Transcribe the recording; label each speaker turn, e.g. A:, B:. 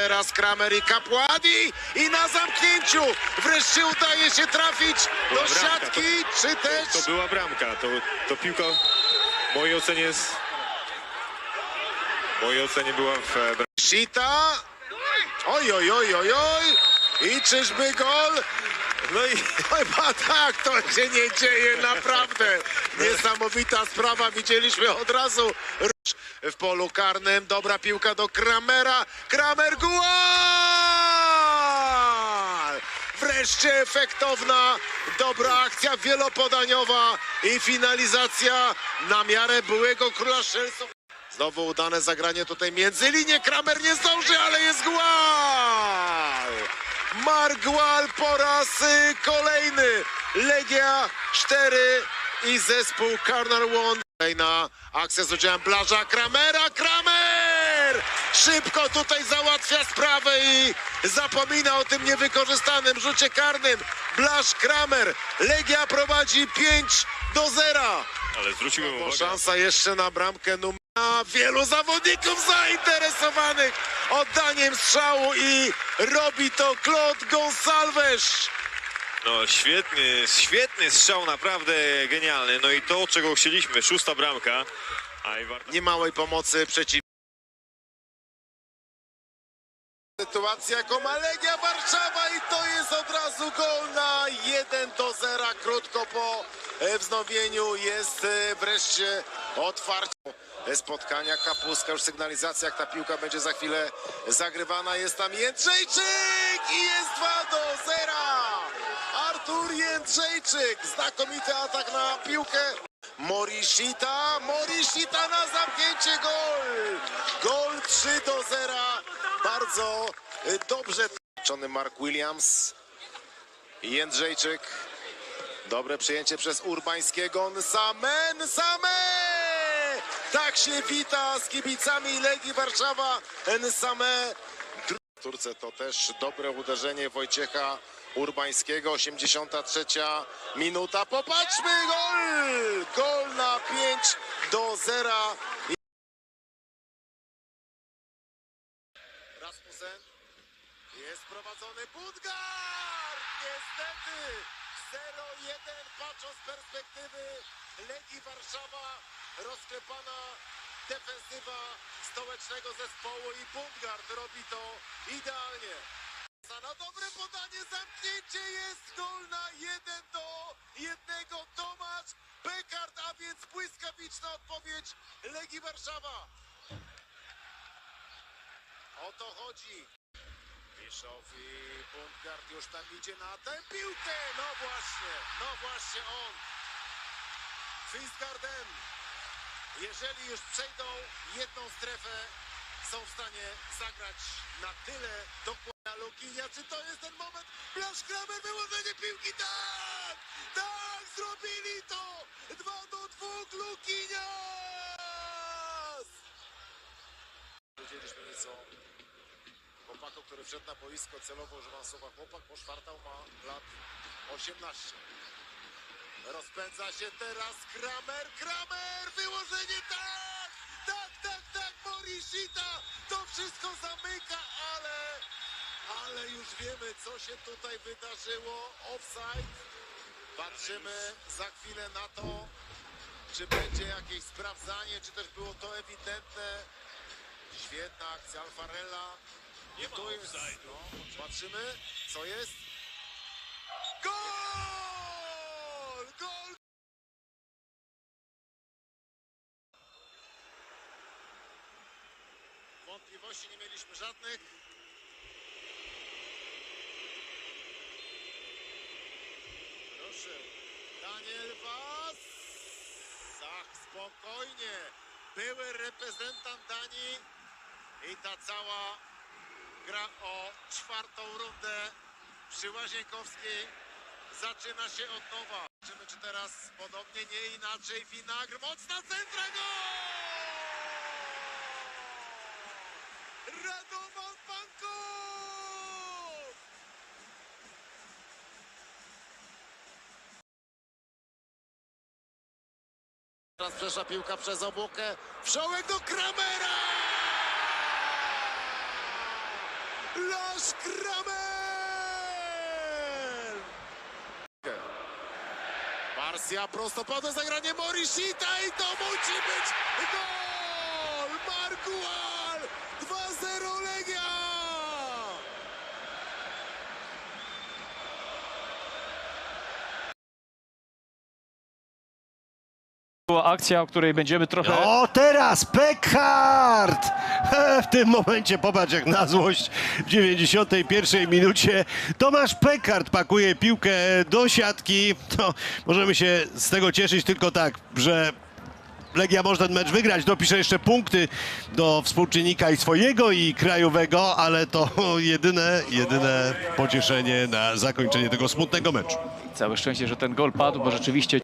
A: Teraz Kramer i Kapłani i na zamknięciu wreszcie udaje się trafić do
B: bramka,
A: siatki, czy też...
B: To była bramka, to, to piłka w mojej ocenie jest... W mojej ocenie była w e.
A: Sita. Oj, oj, oj, oj, oj. I czyżby gol?
B: No i
A: Chyba tak, to się nie dzieje, naprawdę. Niesamowita sprawa, widzieliśmy od razu w polu karnym. Dobra piłka do Kramera. Kramer gol! Wreszcie efektowna, dobra akcja wielopodaniowa i finalizacja na miarę byłego króla Szelsów. Znowu udane zagranie tutaj między linie. Kramer nie zdąży, ale jest gol! Margual po raz y, kolejny. Legia 4 i zespół Karnal One. Kolejna akcja z udziałem Blaża Kramera. Kramer! Szybko tutaj załatwia sprawę i zapomina o tym niewykorzystanym rzucie karnym. Blaż Kramer. Legia prowadzi 5 do 0.
B: ale zwróciłem uwagę.
A: szansa jeszcze na bramkę numer wielu zawodników zainteresowanych oddaniem strzału i robi to Claude Gonsalves.
B: No świetny, świetny strzał, naprawdę genialny. No i to, czego chcieliśmy, szósta bramka. A i warto...
A: Niemałej pomocy przeciw. Sytuacja Legia Warszawa i to jest od razu gol na 1 do 0. Krótko po e, wznowieniu jest e, wreszcie otwarcie spotkania. Kapuska już sygnalizacja, jak ta piłka będzie za chwilę zagrywana. Jest tam Jędrzejczyk i jest 2 do 0. Artur Jędrzejczyk. Znakomity atak na piłkę. Morishita, Morishita na zamknięcie gol. Gol 3 do 0. Bardzo y, dobrze Czony Mark Williams. Jędrzejczyk. Dobre przyjęcie przez Urbańskiego. Nsame, Nsame! Tak się wita z kibicami Legii Warszawa. Nsame. Turce to też dobre uderzenie Wojciecha Urbańskiego. 83 minuta. Popatrzmy, gol! Gol na 5 do 0. Rasmussen jest prowadzony Budgar! Niestety 0-1 patrząc z perspektywy Legii Warszawa rozklepana defensywa stołecznego zespołu i Budgard robi to idealnie. Na dobre podanie, zamknięcie jest gol na 1 do 1. Tomasz Bekard, a więc błyskawiczna odpowiedź Legii Warszawa. O to chodzi. Bischoff i Bundgard już tam idzie na tę piłkę. No właśnie, no właśnie on. Fisgarden. Jeżeli już przejdą jedną strefę, są w stanie zagrać na tyle dokładnie. Lukinia, czy to jest ten moment? Blasz Kramer, wyłożenie piłki, tak! Tak, zrobili to! Dwa do dwóch, Lukinias! Wiedzieliśmy nieco chłopaku, który wszedł na boisko celowo używam słowa chłopak, bo Szwartał ma lat 18. Rozpędza się teraz Kramer, Kramer, wyłożenie, tak! Tak, tak, tak, Morishita! To wszystko zamyka, ale... Ale już wiemy, co się tutaj wydarzyło. Offside. Patrzymy za chwilę na to, czy będzie jakieś sprawdzanie, czy też było to ewidentne. Świetna akcja Alfarella.
B: Nie ma
A: Tu jest, no, patrzymy, co jest. Gol! Gol! Wątpliwości nie mieliśmy żadnych. Proszę, Daniel Was. Zach, spokojnie. Były reprezentant Danii i ta cała gra o czwartą rundę przy Łazienkowskiej zaczyna się od nowa. Zobaczymy, czy teraz podobnie, nie inaczej. Winagr, mocna centra, gol! Radovan Pankow! Teraz przeszła piłka przez obłokę. Wszołek do Kramera! Łukasz Kramer! Marsja prostopadłe zagranie Morishita i to musi być gol! Margual! 2-0 Legia!
C: Była akcja, o której będziemy trochę...
D: O, teraz Pekard! He, W tym momencie popatrz jak na złość w 91 minucie Tomasz Pekard pakuje piłkę do siatki. To możemy się z tego cieszyć tylko tak, że Legia może ten mecz wygrać. Dopisze jeszcze punkty do współczynnika i swojego i krajowego, ale to jedyne, jedyne pocieszenie na zakończenie tego smutnego meczu.
C: Całe szczęście, że ten gol padł, bo rzeczywiście